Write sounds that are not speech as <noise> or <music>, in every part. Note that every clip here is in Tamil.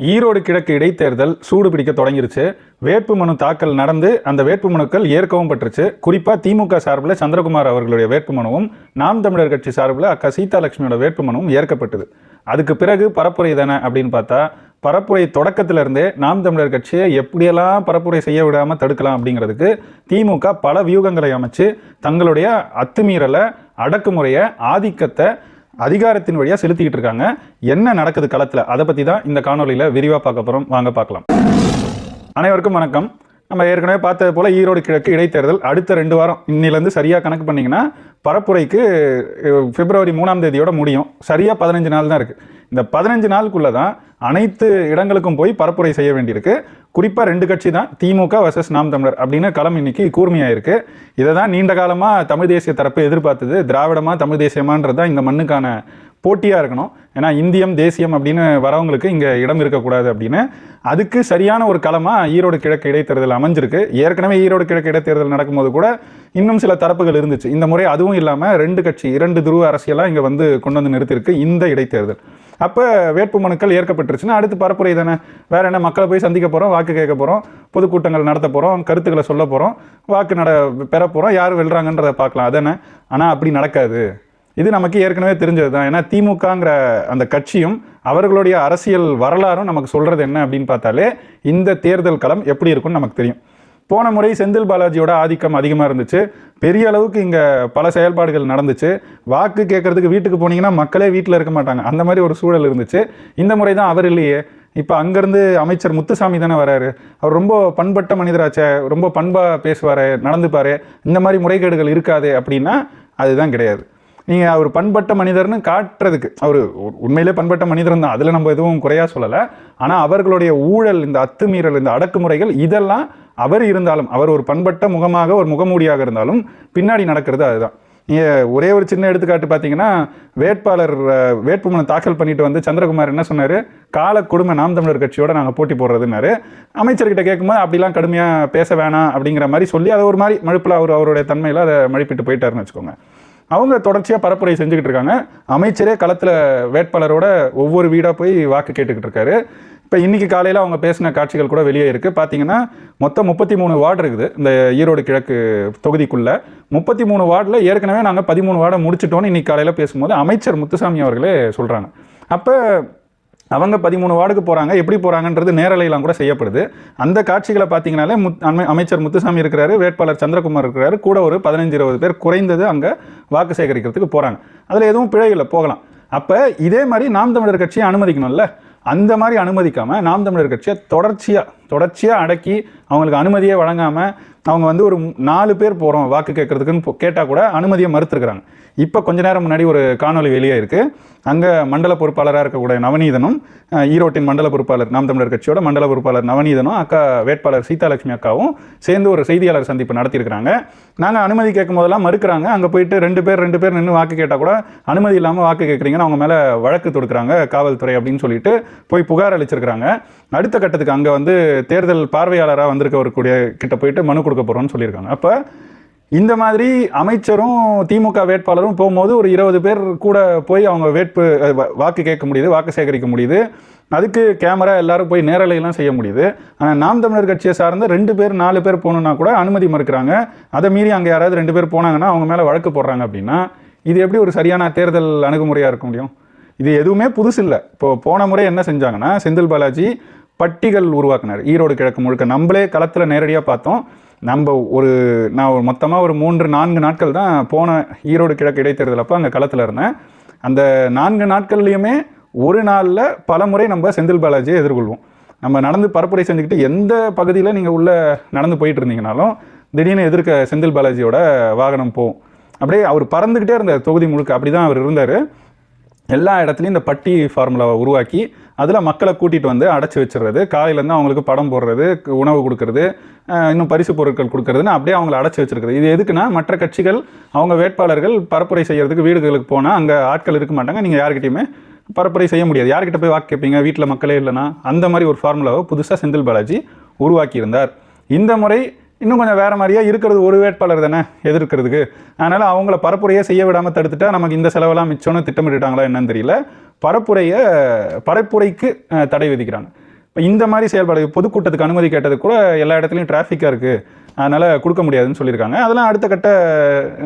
ஈரோடு கிழக்கு இடைத்தேர்தல் சூடு பிடிக்க தொடங்கிருச்சு வேட்புமனு தாக்கல் நடந்து அந்த வேட்புமனுக்கள் ஏற்கவும் பட்டுருச்சு குறிப்பாக திமுக சார்பில் சந்திரகுமார் அவர்களுடைய வேட்புமனுவும் நாம் தமிழர் கட்சி சார்பில் அக்கா சீதாலட்சுமியோட வேட்புமனுவும் ஏற்கப்பட்டது. அதுக்கு பிறகு பரப்புரை தானே அப்படின்னு பார்த்தா பரப்புரை தொடக்கத்திலிருந்தே நாம் தமிழர் கட்சியை எப்படியெல்லாம் பரப்புரை செய்ய விடாமல் தடுக்கலாம் அப்படிங்கிறதுக்கு திமுக பல வியூகங்களை அமைச்சு தங்களுடைய அத்துமீறலை அடக்குமுறையை ஆதிக்கத்தை அதிகாரத்தின் வழியாக செலுத்திக்கிட்டு இருக்காங்க. என்ன நடக்குது களத்தில்? அதை பற்றி தான் இந்த காணொலியில் விரிவாக பார்க்க போகிறோம் வாங்க பார்க்கலாம். அனைவருக்கும் வணக்கம். நம்ம ஏற்கனவே பார்த்தது போல் ஈரோடு கிழக்கு இடைத்தேர்தல் அடுத்த ரெண்டு வாரம் இன்னிலேருந்து சரியாக கணக்கு பண்ணிங்கன்னா பரப்புரைக்கு பிப்ரவரி மூணாம் தேதியோட முடியும். சரியாக பதினஞ்சு நாள் தான் இருக்குது இந்த பதினஞ்சு நாளுக்குள்ளே தான் அனைத்து இடங்களுக்கும் போய் பரப்புரை செய்ய வேண்டியிருக்கு. குறிப்பாக ரெண்டு கட்சி தான் திமுக வர்சஸ் நாம் தமிழர் அப்படின்னு களம் இன்னைக்கு கூர்மையாயிருக்கு. இதை தான் நீண்ட காலமாக தமிழ் தேசிய தரப்பு எதிர்பார்த்தது. திராவிடமாக தமிழ் தேசியமான்றது தான் இந்த மண்ணுக்கான போட்டியாக இருக்கணும். ஏன்னா இந்தியம் தேசியம் அப்படின்னு வரவங்களுக்கு இங்கே இடம் இருக்கக்கூடாது அப்படின்னு. அதுக்கு சரியான ஒரு களமாக ஈரோடு கிழக்கு இடைத்தேர்தல் அமைஞ்சிருக்கு. ஏற்கனவே ஈரோடு கிழக்கு இடைத்தேர்தல் நடக்கும்போது கூட இன்னும் சில தரப்புகள் இருந்துச்சு. இந்த முறை அதுவும் இல்லாமல் ரெண்டு கட்சி இரண்டு துருவ அரசியலாக இங்கே வந்து கொண்டு வந்து நிறுத்தியிருக்கு இந்த இடைத்தேர்தல். அப்போ வேட்பு மனுக்கள் ஏற்கப்பட்டுருச்சுன்னா அடுத்து பரப்புரை தானே? வேறு என்ன மக்களை போய் சந்திக்க போகிறோம் வாக்கு கேட்க போகிறோம் பொதுக்கூட்டங்கள் நடத்த போகிறோம் கருத்துக்களை சொல்ல போகிறோம் வாக்கு நட பெற போகிறோம் யார் வெல்றாங்கன்றதை பார்க்கலாம். அதானே ஆனால் அப்படி நடக்காது. இது நமக்கு ஏற்கனவே தெரிஞ்சது தான் ஏன்னா திமுகங்கிற அந்த கட்சியும் அவர்களுடைய அரசியல் வரலாறும் நமக்கு சொல்கிறது என்ன அப்படின்னு பார்த்தாலே இந்த தேர்தல் களம் எப்படி இருக்கும்னு நமக்கு தெரியும். போன முறை செந்தில் பாலாஜியோட ஆதிக்கம் அதிகமாக இருந்துச்சு. பெரிய அளவுக்கு இங்கே பல செயல்பாடுகள் நடந்துச்சு. வாக்கு கேட்கறதுக்கு வீட்டுக்கு போனீங்கன்னா மக்களே வீட்டில் இருக்க மாட்டாங்க. அந்த மாதிரி ஒரு சூழல் இருந்துச்சு. இந்த முறை தான் அவர் இல்லையே. இப்போ அங்கேருந்து அமைச்சர் முத்துசாமி தானே வராரு. அவர் ரொம்ப பண்பட்ட மனிதராச்சே. ரொம்ப பண்பாக பேசுவார் நடந்துப்பார். இந்த மாதிரி முறைகேடுகள் இருக்காது அப்படின்னா அதுதான் கிடையாது. நீங்கள் அவர் பண்பட்ட மனிதர்னு காட்டுறதுக்கு அவர் உண்மையிலே பண்பட்ட மனிதர் தான். அதில் நம்ம எதுவும் குறையா சொல்லலை. ஆனால் அவர்களுடைய ஊழல் இந்த அத்துமீறல் இந்த அடக்குமுறைகள் இதெல்லாம் அவர் இருந்தாலும் அவர் ஒரு பண்பட்ட முகமாக ஒரு முகமூடியாக இருந்தாலும் பின்னாடி நடக்கிறது அதுதான். நீங்கள் ஒரே ஒரு சின்ன எடுத்துக்காட்டு பார்த்தீங்கன்னா வேட்பாளர் வேட்புமனை வேட்புமனு தாக்கல் பண்ணிட்டு வந்து சந்திரகுமார் என்ன சொன்னார்? கால கொடுமை நாம் தமிழர் கட்சியோட நாங்கள் போட்டி போடுறதுன்னாரு. அமைச்சர்கிட்ட கேட்கும்போது அப்படிலாம் கடுமையாக பேச வேணாம் அப்படிங்கிற மாதிரி சொல்லி அதை ஒரு மாதிரி மழுப்பில் அவர் அவருடைய தன்மையில் அதை மழுப்பிட்டு போயிட்டாருன்னு வச்சுக்கோங்க. அவங்க தொடர்ச்சியாக பரப்புரை செஞ்சுக்கிட்டு இருக்காங்க. அமைச்சரே களத்தில் வேட்பாளரோட ஒவ்வொரு வீடாக போய் வாக்கு கேட்டுக்கிட்டு இருக்காரு. இப்போ இன்றைக்கி காலையில் அவங்க பேசின காட்சிகள் கூட வெளியே இருக்குது பார்த்தீங்கன்னா மொத்தம் முப்பத்தி மூணு வார்டு இருக்குது இந்த ஈரோடு கிழக்கு தொகுதிக்குள்ளே. முப்பத்தி மூணு வார்டில் ஏற்கனவே நாங்கள் பதிமூணு வார்டை முடிச்சிட்டோன்னு இன்னைக்கு காலையில் பேசும்போது அமைச்சர் முத்துசாமி அவர்களே சொல்கிறாங்க அப்போ அவங்க பதிமூணு வார்டுக்கு போகிறாங்க எப்படி போகிறாங்கன்றது நேரலையெல்லாம் கூட செய்யப்படுது. அந்த காட்சிகளை பார்த்தீங்கனாலே முத் அமை- அமைச்சர் முத்துசாமி இருக்கிறாரு வேட்பாளர் சந்திரகுமார் இருக்கிறாரு கூட ஒரு பதினஞ்சு இருபது பேர் குறைந்தது அங்கே வாக்கு சேகரிக்கிறதுக்கு போகிறாங்க அதில் எதுவும் பிழை இல்லை போகலாம். அப்போ இதே மாதிரி நாம் தமிழர் கட்சியை அனுமதிக்கணும்ல? அந்த மாதிரி அனுமதிக்காமல் நாம் தமிழர் கட்சியை தொடர்ச்சியாக தொடர்ச்சியாக அடக்கி அவங்களுக்கு அனுமதியே வழங்காமல் அவங்க வந்து ஒரு நாலு பேர் போகிறோம் வாக்கு கேட்குறதுக்குன்னு கேட்டால் கூட அனுமதியை மறுத்துருக்குறாங்க. இப்போ கொஞ்ச நேரம் முன்னாடி ஒரு காணொளி வெளியே இருக்குது அங்கே மண்டல பொறுப்பாளராக இருக்கக்கூடிய நவநீதனும் ஈரோட்டின் மண்டல பொறுப்பாளர் நாம் தமிழர் கட்சியோட மண்டல பொறுப்பாளர் நவநீதனும் அக்கா வேட்பாளர் சீதாலட்சுமி அக்காவும் சேர்ந்து ஒரு செய்தியாளர் சந்திப்பு நடத்தியிருக்கிறாங்க. நாங்கள் அனுமதி கேட்கும் போதெல்லாம் மறுக்கிறாங்க. அங்கே போயிட்டு ரெண்டு பேர் ரெண்டு பேர் நின்று வாக்கு கேட்டால் கூட அனுமதி இல்லாமல் வாக்கு கேட்குறீங்கன்னு அவங்க மேலே வழக்கு தொடுக்குறாங்க காவல்துறை அப்படின்னு சொல்லிட்டு போய் புகார் அளிச்சிருக்கிறாங்க. அடுத்த கட்டத்துக்கு அங்கே வந்து தேர்தல் பார்வையாளராக வந்திருக்கக்கூடிய கிட்ட போயிட்டு மனு கொடுக்க போகிறோம்னு சொல்லியிருக்காங்க. அப்போ இந்த மாதிரி அமைச்சரும் திமுக வேட்பாளரும் போகும்போது ஒரு இருபது பேர் கூட போய் அவங்க வேட்பு வாக்கு கேட்க முடியுது வாக்கு சேகரிக்க முடியுது. அதுக்கு கேமரா எல்லாரும் போய் நேரலையெல்லாம் செய்ய முடியுது. ஆனால் நாம் தமிழர் கட்சியை சார்ந்த ரெண்டு பேர் நாலு பேர் போகணுன்னா கூட அனுமதி மறுக்கிறாங்க. அதை மீறி அங்கே யாராவது ரெண்டு பேர் போனாங்கன்னா அவங்க மேலே வழக்கு போடுறாங்க அப்படின்னா இது எப்படி ஒரு சரியான தேர்தல் அணுகுமுறையாக இருக்க முடியும்? இது எதுவுமே புதுசு இல்லை. இப்போ போன முறை என்ன செஞ்சாங்கன்னா செந்தில் பாலாஜி பட்டிகள் உருவாக்குனார். ஈரோடு கிழக்கு முழுக்க. நம்மளே களத்தில் நேரடியாக பார்த்தோம். நம்ம ஒரு நான் ஒரு மொத்தமாக ஒரு மூன்று நான்கு நாட்கள் தான் போன ஈரோடு கிழக்கு இடைத்தேர்தல் அப்போ அங்கே களத்தில் இருந்தேன். அந்த நான்கு நாட்கள்லையுமே ஒரு நாளில் பல முறை நம்ம செந்தில் பாலாஜியை எதிர்கொள்வோம். நம்ம நடந்து பரப்புரை செஞ்சுக்கிட்டு எந்த பகுதியில் நீங்கள் உள்ளே நடந்து போயிட்டு இருந்தீங்கனாலும் திடீர்னு எதிர்க்க செந்தில் பாலாஜியோட வாகனம் போகும். அப்படியே அவர் பறந்துக்கிட்டே இருந்தார் தொகுதி முழுக்க அப்படி தான் அவர் இருந்தார். எல்லா இடத்துலையும் இந்த பட்டி ஃபார்முலாவை உருவாக்கி அதில் மக்களை கூட்டிகிட்டு வந்து அடைச்சி வச்சிடுறது. காலையிலேருந்து அவங்களுக்கு படம் போடுறது உணவு கொடுக்கறது இன்னும் பரிசு பொருட்கள் கொடுக்கறதுன்னு அப்படியே அவங்கள அடைச்சி வச்சிருக்குது இது எதுக்குன்னா மற்ற கட்சிகள் அவங்க வேட்பாளர்கள் பரப்புரை செய்கிறதுக்கு வீடுகளுக்கு போனால் அங்கே ஆட்கள் இருக்க மாட்டாங்க. நீங்கள் யார்கிட்டயுமே பரப்புரை செய்ய முடியாது. யார்கிட்ட போய் வாக்கு கேட்பீங்க வீட்டில் மக்களே இல்லைன்னா. அந்த மாதிரி ஒரு ஃபார்முலாவை புதுசாக செந்தில் பாலாஜி உருவாக்கியிருந்தார். இந்த முறை இன்னும் கொஞ்சம் வேறு மாதிரியா இருக்கிறது ஒரு வேட்பாளர் தானே எதிர்க்கிறதுக்கு. அதனால் அவங்கள பரப்புரையே செய்ய விடாமல் தடுத்துட்டா நமக்கு இந்த செலவெல்லாம் மிச்சம்னு திட்டமிட்டுட்டாங்களா என்னன்னு தெரியல. பரப்புரையை பரப்புரைக்கு தடை விதிக்கிறாங்க. இப்போ இந்த மாதிரி செயல்பாடு பொதுக்கூட்டத்துக்கு அனுமதி கேட்டது கூட எல்லா இடத்துலையும் டிராஃபிக்காக இருக்குது அதனால் கொடுக்க முடியாதுன்னு சொல்லியிருக்காங்க. அதெல்லாம் அடுத்த கட்ட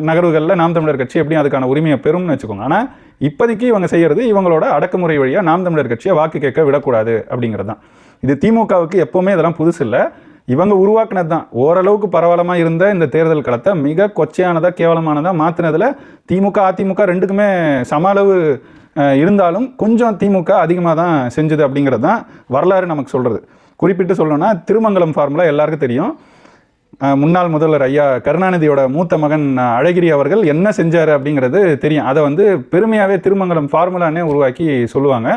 நகர்வுகளில் நாம் தமிழர் கட்சி எப்படியும் அதுக்கான உரிமையை பெறும்னு வச்சுக்கோங்க. ஆனால் இப்போதைக்கு இவங்க செய்கிறது இவங்களோட அடக்குமுறை வழியாக நாம் தமிழர் கட்சியை வாக்கு கேட்க விடக்கூடாது அப்படிங்கிறது தான் இது திமுகவுக்கு எப்போவுமே இதெல்லாம் புதுசு இல்லை இவங்க உருவாக்குனது தான் ஓரளவுக்கு பரவலமாக இருந்த இந்த தேர்தல் களத்தை மிக கொச்சையானதாக கேவலமானதாக மாற்றினதில் திமுக அதிமுக ரெண்டுக்குமே சம அளவு இருந்தாலும் கொஞ்சம் திமுக அதிகமாக தான் செஞ்சுது அப்படிங்கிறது தான் வரலாறு நமக்கு சொல்கிறது குறிப்பிட்டு சொல்லணும்னா திருமங்கலம் ஃபார்முலா எல்லாருக்கும் தெரியும். முன்னாள் முதல்வர் ஐயா கருணாநிதியோட மூத்த மகன் அழகிரி அவர்கள் என்ன செஞ்சார் அப்படிங்கிறது தெரியும். அதை வந்து பெருமையாகவே திருமங்கலம் ஃபார்முலானே உருவாக்கி சொல்லுவாங்க.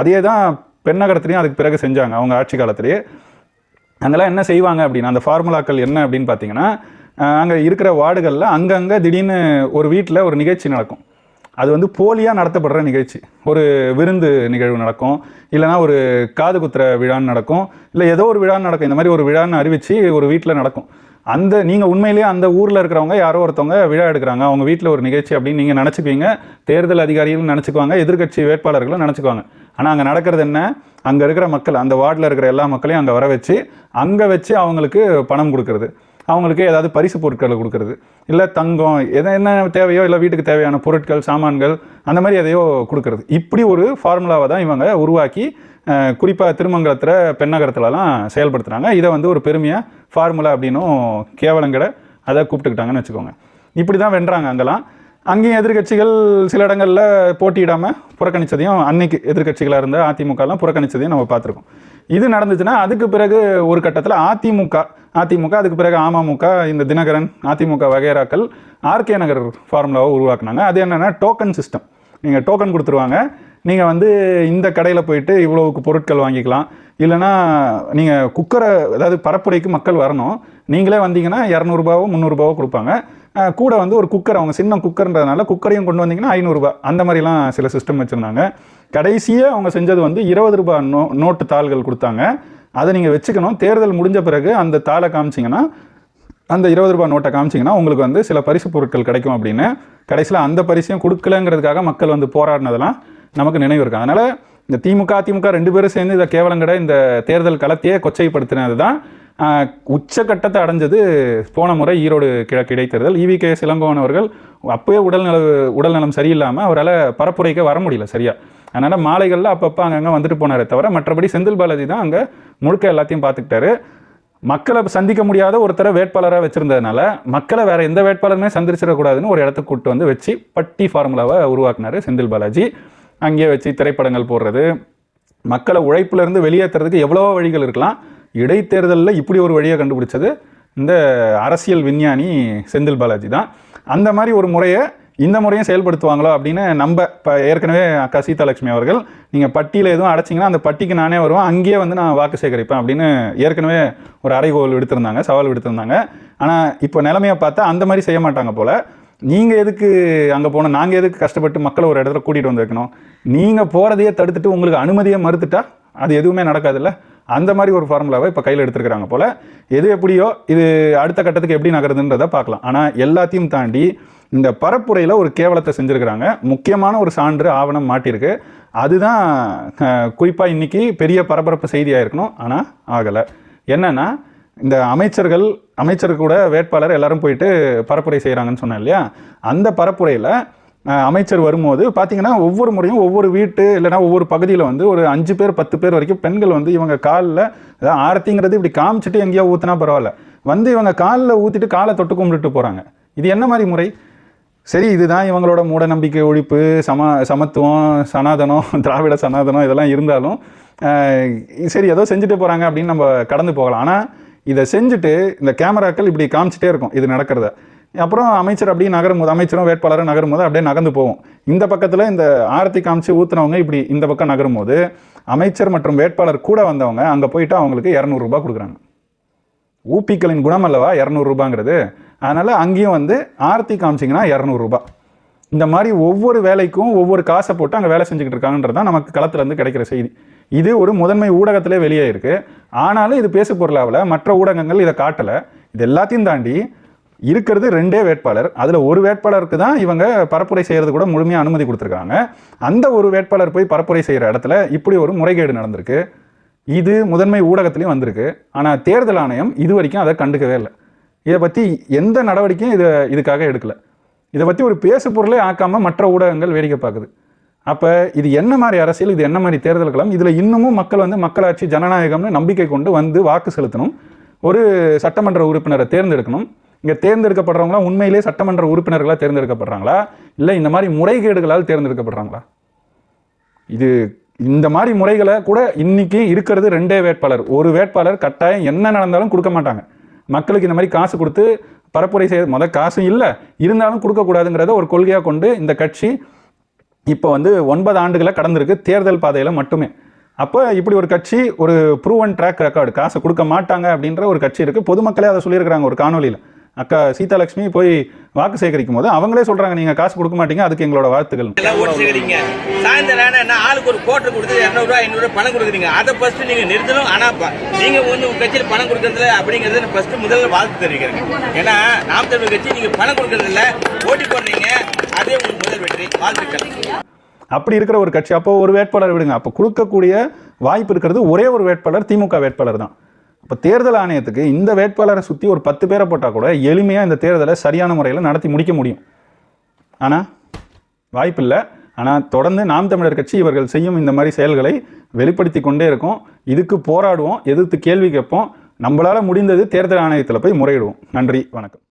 அதே தான் பெண்ணகரத்துலேயும் அதுக்கு பிறகு செஞ்சாங்க அவங்க ஆட்சி காலத்திலேயே. அங்கெல்லாம் என்ன செய்வாங்க அப்படின்னா அந்த ஃபார்முலாக்கள் என்ன அப்படின்னு பார்த்தீங்கன்னா அங்கே இருக்கிற வார்டுகளில் அங்கங்கே திடீர்னு ஒரு வீட்டில் ஒரு நிகழ்ச்சி நடக்கும். அது வந்து போலியாக நடத்தப்படுற நிகழ்ச்சி. ஒரு விருந்து நிகழ்வு நடக்கும். இல்லைனா ஒரு காது குத்துற விழான்னு நடக்கும். இல்லை ஏதோ ஒரு விழான்னு நடக்கும். இந்த மாதிரி ஒரு விழான்னு அறிவித்து ஒரு வீட்டில் நடக்கும். அந்த நீங்கள் உண்மையிலேயே அந்த ஊரில் இருக்கிறவங்க யாரோ ஒருத்தவங்க விழா எடுக்கிறாங்க. அவங்க வீட்டில் ஒரு நிகழ்ச்சி அப்படின்னு நீங்கள் நினச்சிக்குவீங்க. தேர்தல் அதிகாரிகளும் நினச்சிக்குவாங்க. எதிர்க்கட்சி வேட்பாளர்களும் நினச்சிக்குவாங்க. ஆனால் அங்கே நடக்கிறது என்ன? அங்கே இருக்கிற மக்கள் அந்த வார்டில் இருக்கிற எல்லா மக்களையும் அங்கே வர வச்சு அங்கே வச்சு அவங்களுக்கு பணம் கொடுக்கறது. அவங்களுக்கு ஏதாவது பரிசு பொருட்களை கொடுக்கறது. இல்லை தங்கம் எதை என்ன தேவையோ இல்லை வீட்டுக்கு தேவையான பொருட்கள் சாமான்கள் அந்த மாதிரி எதையோ கொடுக்கறது. இப்படி ஒரு ஃபார்முலாவை தான் இவங்க உருவாக்கி குறிப்பாக திருமங்கலத்தில் பெண்ணகரத்துலலாம் செயல்படுத்துகிறாங்க இதை வந்து ஒரு பெருமையாக ஃபார்முலா அப்படின்னும் கேவலங்கடை அதை கூப்பிட்டுக்கிட்டாங்கன்னு வச்சுக்கோங்க. இப்படி தான் வென்றாங்க அங்கெல்லாம். அங்கேயும் எதிர்க்கட்சிகள் சில இடங்களில் போட்டியிடாமல் புறக்கணிச்சதையும் அன்னைக்கு எதிர்க்கட்சிகளாக இருந்த அதிமுகலாம் புறக்கணித்ததையும் நம்ம பார்த்துருக்கோம். இது நடந்துச்சுன்னா அதுக்கு பிறகு ஒரு கட்டத்தில் அதிமுக அதிமுக அதுக்கு பிறகு அமமுக இந்த தினகரன் அதிமுக வகைராக்கள் ஆர்கே நகர் ஃபார்முலாவை உருவாக்குனாங்க. அது என்னென்னா டோக்கன் சிஸ்டம் நீங்கள் டோக்கன் கொடுத்துருவாங்க. நீங்கள் வந்து இந்த கடையில் போயிட்டு இவ்வளவுக்கு பொருட்கள் வாங்கிக்கலாம். இல்லைனா நீங்கள் குக்கரை அதாவது பரப்புரைக்கு மக்கள் வரணும். நீங்களே வந்தீங்கன்னா இரநூறுபாவோ முந்நூறுபாவோ கொடுப்பாங்க. கூட வந்து ஒரு குக்கர் அவங்க சின்ன குக்கர்ன்றதுனால குக்கரையும் கொண்டு வந்தீங்கன்னா ஐநூறுரூபா அந்த மாதிரிலாம் சில சிஸ்டம் வச்சுருந்தாங்க. கடைசியாக அவங்க செஞ்சது வந்து இருபது ரூபாய் நோ நோட்டு தாள்கள் கொடுத்தாங்க. அதை நீங்கள் வச்சுக்கணும். தேர்தல் முடிஞ்ச பிறகு அந்த தாளை காமிச்சிங்கன்னா அந்த இருபது ரூபாய் நோட்டை காமிச்சிங்கன்னா உங்களுக்கு வந்து சில பரிசு பொருட்கள் கிடைக்கும் அப்படின்னு. கடைசியில் அந்த பரிசையும் கொடுக்கலங்கிறதுக்காக மக்கள் வந்து போராடினதெல்லாம் நமக்கு நினைவு இருக்கும் அதனால் இந்த திமுக அதிமுக ரெண்டு பேரும் சேர்ந்து இதை கேவலங்கட இந்த தேர்தல் களத்தையே கொச்சைப்படுத்தினது தான் உச்சக்கட்டத்தை அடைஞ்சது போன முறை ஈரோடு கிழக்கு இடைத்தேர்தல். இவி கே சிலங்கோவன் அவர்கள் அப்போயே உடல்நல உடல்நலம் சரியில்லாமல் அவரால் பரப்புரைக்க வர முடியல சரியாக அதனால் மாலைகளில் அப்பப்போ அங்கங்கே வந்துட்டு போனாரே தவிர மற்றபடி செந்தில் பாலாஜி தான் அங்கே முழுக்க எல்லாத்தையும் பார்த்துக்கிட்டாரு மக்களை சந்திக்க முடியாத ஒருத்தரை வேட்பாளராக வச்சுருந்ததுனால மக்களை வேறு எந்த வேட்பாளருமே சந்திச்சிடக்கூடாதுன்னு ஒரு இடத்துக்கு கூட்டு வந்து வச்சு பட்டி ஃபார்முலாவை உருவாக்குனார் செந்தில் பாலாஜி. அங்கேயே வச்சு திரைப்படங்கள் போடுறது மக்களை உழைப்புலேருந்து வெளியேற்றுறதுக்கு எவ்வளவோ வழிகள் இருக்கலாம். இடைத்தேர்தலில் இப்படி ஒரு வழியை கண்டுபிடிச்சது இந்த அரசியல் விஞ்ஞானி செந்தில் பாலாஜி தான். அந்த மாதிரி ஒரு முறையை இந்த முறையும் செயல்படுத்துவாங்களோ அப்படின்னு நம்ம இப்போ ஏற்கனவே அக்கா சீதாலட்சுமி அவர்கள் நீங்கள் பட்டியில் எதுவும் அடைச்சிங்கன்னா அந்த பட்டிக்கு நானே வருவேன் அங்கேயே வந்து நான் வாக்கு சேகரிப்பேன் அப்படின்னு ஏற்கனவே ஒரு அறைகோல் விடுத்திருந்தாங்க சவால் விடுத்திருந்தாங்க. ஆனால் இப்போ நிலைமையை பார்த்தா அந்த மாதிரி செய்ய மாட்டாங்க போல். நீங்கள் எதுக்கு அங்கே போனால் நாங்கள் எதுக்கு கஷ்டப்பட்டு மக்களை ஒரு இடத்துல கூட்டிகிட்டு வந்து வைக்கணும் நீங்கள் போகிறதையே தடுத்துட்டு உங்களுக்கு அனுமதியை மறுத்துட்டா அது எதுவுமே நடக்காதுல்ல? அந்த மாதிரி ஒரு ஃபார்முலாவை இப்போ கையில் எடுத்துருக்காங்க போல். எது எப்படியோ இது அடுத்த கட்டத்துக்கு எப்படி நகருதுன்றதை பார்க்கலாம். ஆனால் எல்லாத்தையும் தாண்டி இந்த பரப்புரையில் ஒரு கேவலத்தை செஞ்சுருக்கிறாங்க. முக்கியமான ஒரு சான்று ஆவணம் மாட்டியிருக்கு. அதுதான் குறிப்பாக இன்றைக்கி பெரிய பரபரப்பு செய்தியாக இருக்கணும் ஆனால் ஆகலை. என்னென்னா இந்த அமைச்சர்கள் அமைச்சர் கூட வேட்பாளர் எல்லாரும் போயிட்டு பரப்புரை செய்கிறாங்கன்னு சொன்னேன் இல்லையா? அந்த பரப்புரையில் அமைச்சர் வரும்போது பார்த்தீங்கன்னா ஒவ்வொரு முறையும் ஒவ்வொரு வீட்டு இல்லைன்னா ஒவ்வொரு பகுதியில் வந்து ஒரு அஞ்சு பேர் பத்து பேர் வரைக்கும் பெண்கள் வந்து இவங்க காலில் அதாவது ஆரத்திங்கிறது இப்படி காமிச்சிட்டு எங்கேயோ ஊற்றினா பரவாயில்ல. வந்து இவங்க காலில் ஊற்றிட்டு காலை தொட்டு கும்பிட்டுட்டு போகிறாங்க இது என்ன மாதிரி முறை? சரி இதுதான் இவங்களோட மூடநம்பிக்கை ஒழிப்பு சம சமத்துவம் சனாதனம் <laughs> திராவிட சனாதனம் இதெல்லாம் இருந்தாலும் சரி ஏதோ செஞ்சுட்டு போகிறாங்க அப்படின்னு நம்ம கடந்து போகலாம். ஆனால் இதை செஞ்சுட்டு இந்த கேமராக்கள் இப்படி காமிச்சிட்டே இருக்கும் இது நடக்கிறத. அப்புறம் அமைச்சர் அப்படியே நகரும் போது அமைச்சரும் வேட்பாளரும் நகரும் போது அப்படியே நகர்ந்து போவோம். இந்த பக்கத்தில் இந்த ஆரத்தி காமிச்சு ஊற்றுனவங்க இப்படி இந்த பக்கம் நகரும் போது அமைச்சர் மற்றும் வேட்பாளர் கூட வந்தவங்க அங்கே போயிட்டு அவங்களுக்கு இரநூறுபா கொடுக்குறாங்க. ஊப்பிக்களின் குணம் அல்லவா? இரநூறுபாங்கிறது அதனால் அங்கேயும் வந்து ஆர்த்தி காமிச்சிங்கன்னா இரநூறுபா இந்த மாதிரி ஒவ்வொரு வேலைக்கும் ஒவ்வொரு காசை போட்டு அங்கே வேலை செஞ்சுக்கிட்டு இருக்காங்கன்றது தான் நமக்கு களத்துலேருந்து கிடைக்கிற செய்தி. இது ஒரு முதன்மை ஊடகத்திலே வெளியே இருக்குது ஆனாலும் இது பேசு பொருளாவில் மற்ற ஊடகங்கள் இதை காட்டலை. இது எல்லாத்தையும் தாண்டி இருக்கிறது ரெண்டே வேட்பாளர். அதில் ஒரு வேட்பாளருக்கு தான் இவங்க பரப்புரை செய்கிறது கூட முழுமையாக அனுமதி கொடுத்துருக்காங்க. அந்த ஒரு வேட்பாளர் போய் பரப்புரை செய்கிற இடத்துல இப்படி ஒரு முறைகேடு நடந்திருக்கு. இது முதன்மை ஊடகத்திலையும் வந்திருக்கு. ஆனால் தேர்தல் ஆணையம் இது வரைக்கும் அதை கண்டுக்கவே இல்லை. இதை பற்றி எந்த நடவடிக்கையும் இதை இதுக்காக எடுக்கலை. இதை பற்றி ஒரு பேசு பொருளே ஆக்காமல் மற்ற ஊடகங்கள் வேடிக்கை பார்க்குது அப்போ இது என்ன மாதிரி அரசியல் இது என்ன மாதிரி தேர்தல் களம்? இதில் இன்னமும் மக்கள் வந்து மக்களாட்சி ஜனநாயகம்னு நம்பிக்கை கொண்டு வந்து வாக்கு செலுத்தணும். ஒரு சட்டமன்ற உறுப்பினரை தேர்ந்தெடுக்கணும். இங்கே தேர்ந்தெடுக்கப்படுறவங்களாம் உண்மையிலேயே சட்டமன்ற உறுப்பினர்களாக தேர்ந்தெடுக்கப்படுறாங்களா? இல்லை இந்த மாதிரி முறைகேடுகளால் தேர்ந்தெடுக்கப்படுறாங்களா? இது இந்த மாதிரி முறைகளை கூட இன்னைக்கு இருக்கிறது ரெண்டே வேட்பாளர். ஒரு வேட்பாளர் கட்டாயம் என்ன நடந்தாலும் கொடுக்க மாட்டாங்க. மக்களுக்கு இந்த மாதிரி காசு கொடுத்து பரப்புரை செய்ய மொதல் காசும் இல்லை இருந்தாலும் கொடுக்கக்கூடாதுங்கிறத ஒரு கொள்கையாக கொண்டு இந்த கட்சி இப்போ வந்து ஒன்பது ஆண்டுகளை கடந்திருக்கு தேர்தல் பாதையில் மட்டுமே. அப்போ இப்படி ஒரு கட்சி ஒரு ப்ரூவன் ட்ராக் ரெக்கார்டு காசு கொடுக்க மாட்டாங்க அப்படின்ற ஒரு கட்சி இருக்குது பொதுமக்களே அதை சொல்லியிருக்கிறாங்க ஒரு காணொலியில். அக்கா சீதாலட்சுமி போய் வாக்கு சேகரிக்கும் போது அவங்களே சொல்கிறாங்க நீங்கள் காசு கொடுக்க மாட்டீங்க அதுக்கு எங்களோட வாழ்த்துக்கள். எல்லாம் ஓட்டு சேகரிங்க. சாயந்தரம் என்ன ஆளுக்கு ஒரு கோட்டை கொடுத்து இரநூறுவா ஐநூறுவா பணம் கொடுக்குறீங்க. அதை ஃபர்ஸ்ட் நீங்க நிறுத்தணும். ஆனா நீங்க வந்து உங்க கட்சியில் பணம் கொடுக்கறதுல அப்படிங்கறத ஃபர்ஸ்ட் முதல்ல வாழ்த்து தெரிவிக்கிறேன். ஏன்னா நாம் தமிழ் கட்சி நீங்க பணம் கொடுக்கறது இல்ல ஓட்டி போடுறீங்க. அதே உங்களுக்கு முதல் வெற்றி. வாழ்த்துக்கள். அப்படி இருக்கிற ஒரு கட்சி அப்போ ஒரு வேட்பாளர் விடுங்க. அப்போ கொடுக்கக்கூடிய வாய்ப்பு இருக்கிறது ஒரே ஒரு வேட்பாளர் திமுக வேட்பாளர் தான். இப்போ தேர்தல் ஆணையத்துக்கு இந்த வேட்பாளரை சுற்றி ஒரு பத்து பேரை போட்டால் கூட எளிமையாக இந்த தேர்தலை சரியான முறையில் நடத்தி முடிக்க முடியும். ஆனால் வாய்ப்பில்லை. ஆனால் தொடர்ந்து நாம் தமிழர் கட்சி இவர்கள் செய்யும் இந்த மாதிரி செயல்களை வெளிப்படுத்தி கொண்டே இருக்கும். இதுக்கு போராடுவோம் எதிர்த்து கேள்வி கேட்போம். நம்மளால் முடிந்தது தேர்தல் ஆணையத்தில் போய் முறையிடுவோம். நன்றி வணக்கம்.